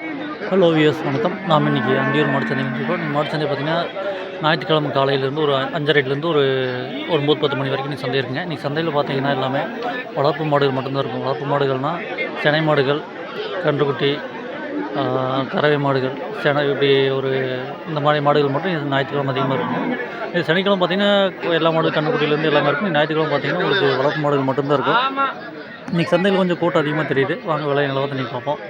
Hello vs வணக்கம். நாம் இன்றைக்கி அந்தியூர் மாட்டுச்சந்தை வந்துருக்கோம் இந்த மாட்டுச்சந்தை பார்த்திங்கன்னா ஞாயிற்றுக்கிழமை காலையிலேருந்து ஒரு அஞ்சரைலேருந்து ஒரு ஒரு பத்து மணி வரைக்கும் நீ சந்தை இருக்குங்க. நீ சந்தையில் பார்த்தீங்கன்னா எல்லாமே வளர்ப்பு மாடுகள் மட்டும்தான் இருக்கும். வளர்ப்பு மாடுகள்னால் செனை மாடுகள் கன்றுக்குட்டி கறவை மாடுகள் செனை இப்படி ஒரு இந்த மாதிரி மாடுகள் மட்டும் இது ஞாயிற்றுக்கிழமை அதிகமாக இருக்கும். இது சனிக்கிழமை பார்த்தீங்கன்னா எல்லா மாடு கன்றுக்குட்டியிலேருந்து எல்லாமே இருக்கும். ஞாயிற்றுக்கிழமை பார்த்தீங்கன்னா உங்களுக்கு வளர்ப்பு மாடுகள் மட்டும்தான் இருக்கும். இன்றைக்கி சந்தையில் கொஞ்சம் கூட்டம் அதிகமாக தெரியுது. வாங்க விலை நிலவரத்தை நீங்கள் பார்ப்போம்.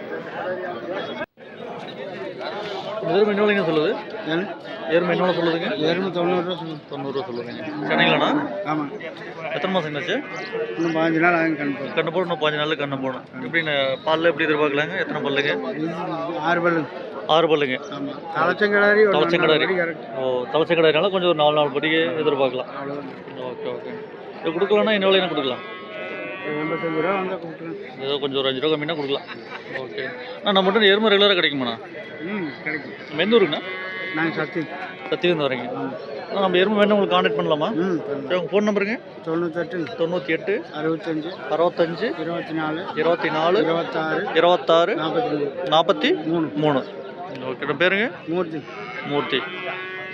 எருமை என்ன? சொல்லுது எருமை என்ன சொல்லுதுங்க. எருமை தொண்ணூறுரூவா சொல்லுங்க தொண்ணூறுரூவா சொல்லுதுங்க. ஆமாம் எத்தனை மாதம் என்னாச்சு? இன்னும் பாஞ்சு நாள் ஆகும் கணக்கு கண்ணு போட இன்னும் பாஞ்சு நாளில் கண்ணு போடணும். எப்படி பாலில் எப்படி எதிர்பார்க்கலாங்க? எத்தனை பல்லுங்க? ஆறு பல்லு. ஆறு பல்லுங்க. தலைச்சங்கடாரி தலைச்சங்கடாரி. ஓ தலைச்சக்கடைனால கொஞ்சம் ஒரு நாலு நாலு படிக்கு எதிர்பார்க்கலாம். Okay okay. இது கொடுக்கலன்னா என்ன விலையினா கொடுக்கலாம்? எண்பத்தஞ்சு ரூபா வந்தால் கூப்பிட்டுருங்க ஏதோ கொஞ்சம் ஒரு அஞ்சு ரூபா கம்மினா கொடுக்கலாம். ஓகே. அண்ணா நம்மகிட்ட எருமை ரெகுலராக கிடைக்குமாண்ணா? ம் கிடைக்கும். நம்ம எந்த ஊருங்கண்ணா நாங்கள் சக்தி சத்தியிலேருந்து வரீங்க நம்ம எருமை வேணும் உங்களுக்கு கான்டாக்ட் பண்ணலாமா? உங்கள் ஃபோன் நம்பருங்க தொண்ணூத்தெட்டு. தொண்ணூற்றி எட்டு அறுபத்தஞ்சு. அறுபத்தஞ்சு. இருபத்தி நாலு இருபத்தி நாலு இருபத்தாறு. இருபத்தாறு. நாற்பத்தி நாற்பத்தி மூணு. மூணு. ஓகே நம்ம பேருங்க? மூர்த்தி. மூர்த்தி.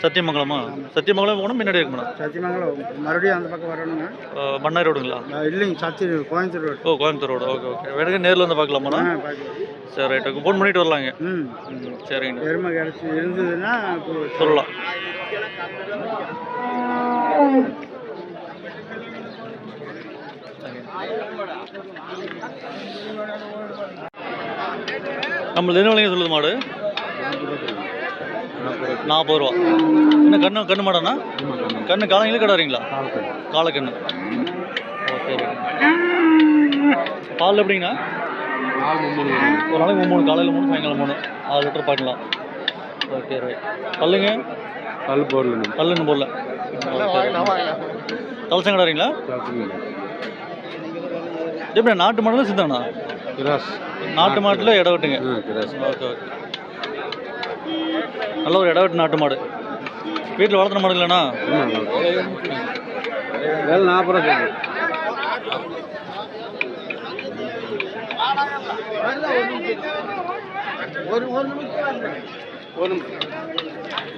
சத்தியமங்கலமா? சத்தியமங்கலம் போகணும் முன்னாடி இருக்கணும் சத்தியமங்கலம் மறுபடியும் அந்த பக்கம் வரணுங்க. மன்னார் ரோடுங்களா? இல்லைங்க சத்தி கோயம்புத்தூர் ரோடு. ஓ கோயம்புத்தூர் ரோடு. Okay okay. வேணுங்க நேரில் வந்து பார்க்கலாமாண்ணா சரி ரைட். ஓகே ஃபோன் பண்ணிட்டு வரலாங்க. ம். சரிங்க. எருமை கிடச்சி இருந்ததுன்னா சொல்லலாம். நம்மளது என்ன விலைங்க சொல்லுது மாடு? நாற்பது ரூபா. என்ன கண்ணு கண்ணு மாடாண்ணா? கண்ணு காலைங்களே கிடாறீங்களா? காலக்கண்ணு ஓகே பால் எப்படிங்கண்ணா? ஒரு நாளைக்கு மூணு காலையில் மூணு சாயங்காலம் மூணு. ஆறு லிட்டர் பார்க்கலாம் ஓகே ரைட். பல்லுங்க பல் பொருள் பல்லு இன்னும் போடல. தலசங்கடாரீங்களா எப்படி நாட்டு மாடுல கிராஸ். நாட்டு மாட்டில் இடம் விட்டுங்க. கிராஸ். Okay okay. நல்ல ஒரு இடம் விட்டு நாட்டு மாடு. வீட்டில் வளர்த்துன மாடு இல்லைண்ணா? நாற்பது ரூபா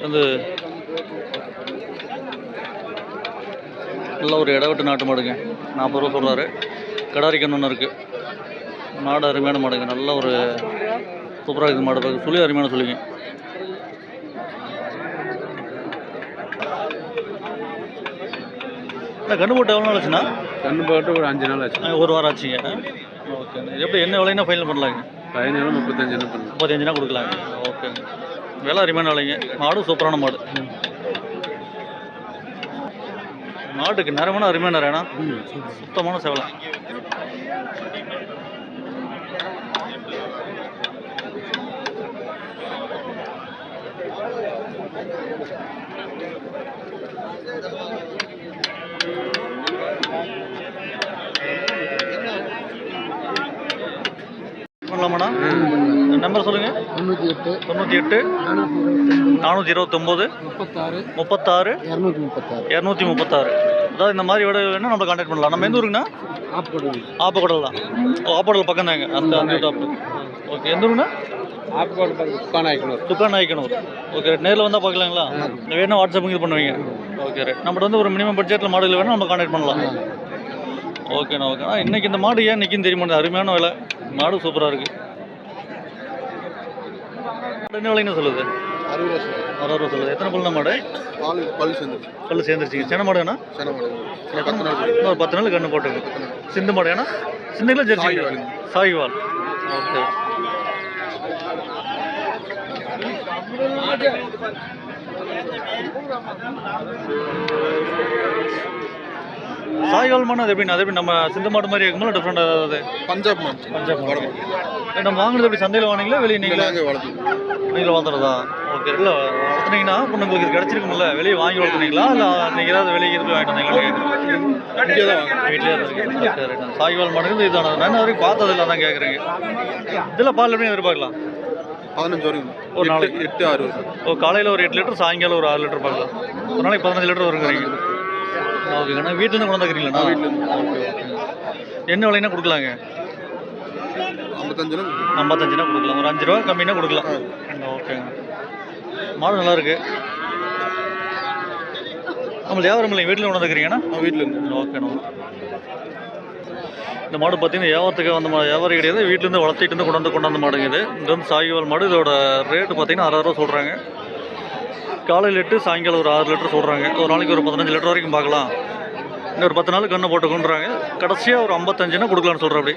வந்து நல்ல ஒரு இடம் விட்டு நாட்டு மாடுங்க. நாற்பது ரூபா சொல்கிறாரு கடாரி கண்ணு ஒன்று இருக்குது மாடு அருமையான மாடுங்க. நல்ல ஒரு சூப்பராக இருக்குது மாடு பார்க்க. சொல்லி அருமையான சொல்லிங்க. கண்ணு போட்டு எவ்வளோ நாள் ஆச்சுண்ணா? கண்ணு போட்டு ஒரு அஞ்சு நாள் ஆச்சு. ஒரு வாரம் ஆச்சுங்க. ஓகே எப்படி என்ன விலைன்னா ஃபைனல் பண்ணலாங்க? பதினேழு முப்பத்தஞ்சு பண்ணுங்க முப்பத்தஞ்சுனா கொடுக்கலாங்க. ஓகேங்க விலை அருமையான விலைங்க. மாடும் சூப்பரான மாடு. மாட்டுக்கு நிறமான அருமையான நிறம்னா சுத்தமான செவலை. பண்ணலாமாண்ணா நம்பர் சொல்லுங்கள் தொண்ணூற்றி எட்டு. தொண்ணூற்றி எட்டு. நானூற்றி இருபத்தொம்போது. முப்பத்தாறு. முப்பத்தாறு. இரநூத்தி முப்பத்தாறு. இரநூத்தி முப்பத்தாறு. அதாவது இந்த மாதிரி விட வேணால் நம்ம கான்டாக்ட் பண்ணலாம். நம்ம எந்த ஊருங்கண்ணா? ஆப்பக்கூடாது ஆப்பக்கடல் தான். ஓ ஆப்பக்கடல் பக்கம் தாங்க அந்த அந்த ஓகே எந்த ஊருங்கண்ணா? ஆப்பக்கூடாது துக்கானாய்க்கணும் துக்கான் ஓகே நேரில் வந்தால் பார்க்கலாங்களா வேணா வாட்ஸ்அப் இது பண்ணுவீங்க. ஓகே ரைட் நம்மகிட்ட வந்து ஒரு மினிமம் பட்ஜெட்டில் மாடல் வேணால் நம்ம கான்டாக்ட் பண்ணலாம். ஓகேண்ணா ஓகேண்ணா இன்னைக்கு இந்த மாடு ஏன் நிற்கும் தெரியுமா அருமையான விலை. மாடு சூப்பராக இருக்குது என்ன விலைன்னு சொல்லுது? அறுபது ரூபா சொல்லுது. எத்தனை பல்லு மாடு? பால் பல் சேர்ந்துச்சு பல்லு சேர்ந்துருச்சிங்க. சென்னை மாடு வேணா சேன மாடு. ஒரு பத்து நாள் கண்ணு போட்டுங்க சிந்து மாடு ஏன்னா? சிந்துங்களா ஜெர்சி. சாகிவால் ஓகே சாய்வால் மாடு அது எப்படி அது எப்படி நம்ம சிந்து மாடு மாதிரி இருக்கும்போது டிஃப்ரெண்ட் அதாவது பஞ்சாப் மாடு. பஞ்சாப் மாடு. நம்ம வாங்குறது எப்படி சந்தையில் வாங்கினீங்களா வெளியே நீங்களே? வளர்த்து நீங்களே வளர்த்துறதா ஓகே இல்லை வளர்த்துனீங்கன்னா இப்போ உங்களுக்கு இது கிடச்சிருக்கும்ல வெளியே வாங்கி வளர்த்துனீங்களா இல்லை நீங்கள் ஏதாவது வெளியே இருந்து வாங்கிட்டு வந்தீங்களா தான் வீட்டிலே தான் சாய்வால் மாடுங்கிறது இதுதானே நான் வரைக்கும் பார்த்ததில்ல அதான் கேட்குறீங்க இதில் பால் எப்படி எதிர்பார்க்கலாம்? பதினஞ்சு வரைக்கும். ஒரு நாளைக்கு. எட்டு ஆறு ஓ காலையில் ஒரு எட்டு லிட்டர் சாயங்காலம் ஒரு ஆறு லிட்டர் பார்க்கலாம் ஒரு நாளைக்கு பதினஞ்சு லிட்டர் வருங்கிறீங்க. ஓகேங்கண்ணா வீட்டிலேருந்து கொண்டு வந்துக்கிறீங்களா? என்ன விலைன்னா கொடுக்கலாங்க? ஐம்பத்தஞ்சு ஐம்பத்தஞ்சுனா கொடுக்கலாம். ஒரு அஞ்சு ரூபா கம்மினா கொடுக்கலாம். ஓகேங்க மாடு நல்லா இருக்கு. நம்ம வியாபாரம் இல்லை வீட்டில் கொண்டு வந்துக்கிறீங்கண்ணா? வீட்டில் ஓகேண்ணா. இந்த மாடு பார்த்தீங்கன்னா வியாபாரத்துக்கு வந்த மா வியாபாரம் கிடையாது. வீட்டிலேருந்து வளர்த்திட்டு இருந்து கொண்டாந்து கொண்டாந்து மாடுங்க இது. இது வந்து சாகிவால் மாடு. இதோட ரேட்டு பார்த்தீங்கன்னா அறுபது ரூபா சொல்கிறாங்க காலையில் எட்டு சாயங்காலம் ஒரு ஆறு லிட்டர் சொல்கிறாங்க ஒரு நாளைக்கு ஒரு பதினஞ்சு லிட்டர் வரைக்கும் பார்க்கலாம். இன்னும் ஒரு பத்து நாள் கண்ணை போட்டு கொண்டுறாங்க. கடைசியாக ஒரு ஐம்பத்தஞ்சுனா கொடுக்கலான்னு சொல்கிற அப்படி.